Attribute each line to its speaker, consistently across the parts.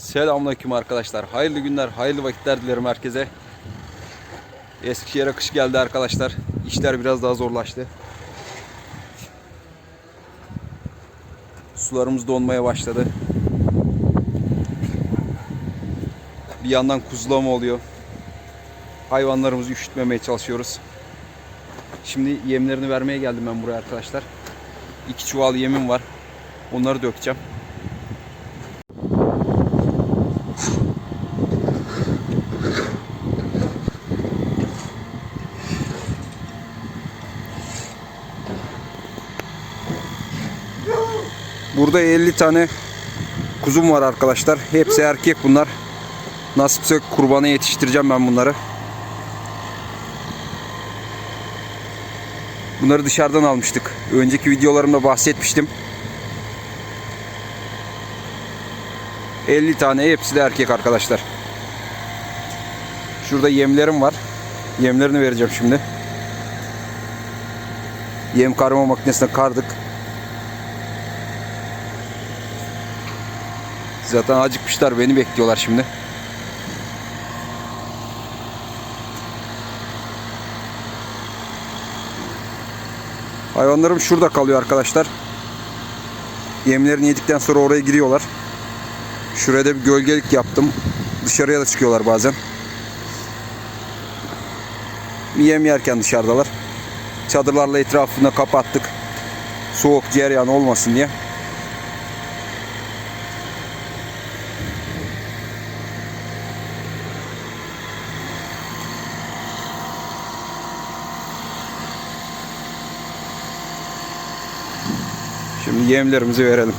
Speaker 1: Selamünaleyküm arkadaşlar. Hayırlı günler, hayırlı vakitler dilerim herkese. Eskişehir'e kış geldi arkadaşlar. İşler biraz daha zorlaştı. Sularımız donmaya başladı. Bir yandan kuzulama oluyor. Hayvanlarımızı üşütmemeye çalışıyoruz. Şimdi yemlerini vermeye geldim ben buraya arkadaşlar. İki çuval yemim var. Onları dökeceğim. Burada 50 tane kuzum var arkadaşlar. Hepsi erkek bunlar. Nasipse kurbana yetiştireceğim ben bunları. Bunları dışarıdan almıştık. Önceki videolarımda bahsetmiştim. 50 tane hepsi de erkek arkadaşlar. Şurada yemlerim var. Yemlerini vereceğim şimdi. Yem karma makinesine kardık. Zaten acıkmışlar beni bekliyorlar şimdi. Hayvanlarım şurada kalıyor arkadaşlar. Yemlerini yedikten sonra oraya giriyorlar. Şuraya da bir gölgelik yaptım. Dışarıya da çıkıyorlar bazen. Yem yerken dışarıdalar. Çadırlarla etrafını kapattık. Soğuk cereyan olmasın diye. Şimdi yemlerimizi verelim.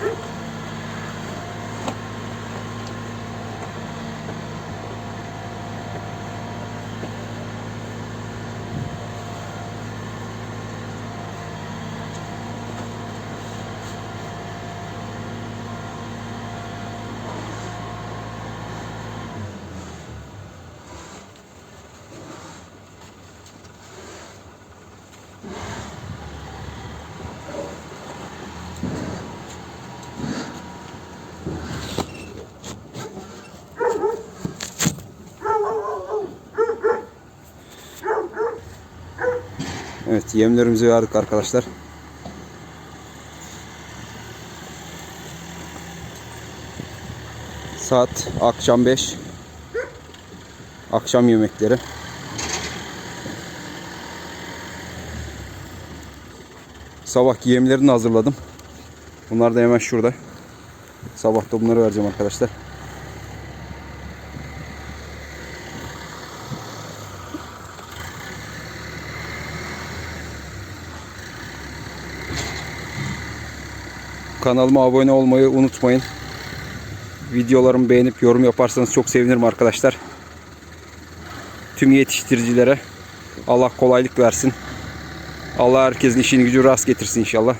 Speaker 1: Thank you. Evet yemlerimizi verdik arkadaşlar. Saat akşam 5. Akşam yemekleri. Sabah yemlerini hazırladım. Bunlar da hemen şurada. Sabah da bunları vereceğim arkadaşlar. Kanalıma abone olmayı unutmayın. Videolarımı beğenip yorum yaparsanız çok sevinirim arkadaşlar. Tüm yetiştiricilere Allah kolaylık versin. Allah herkesin işini gücü rast getirsin inşallah.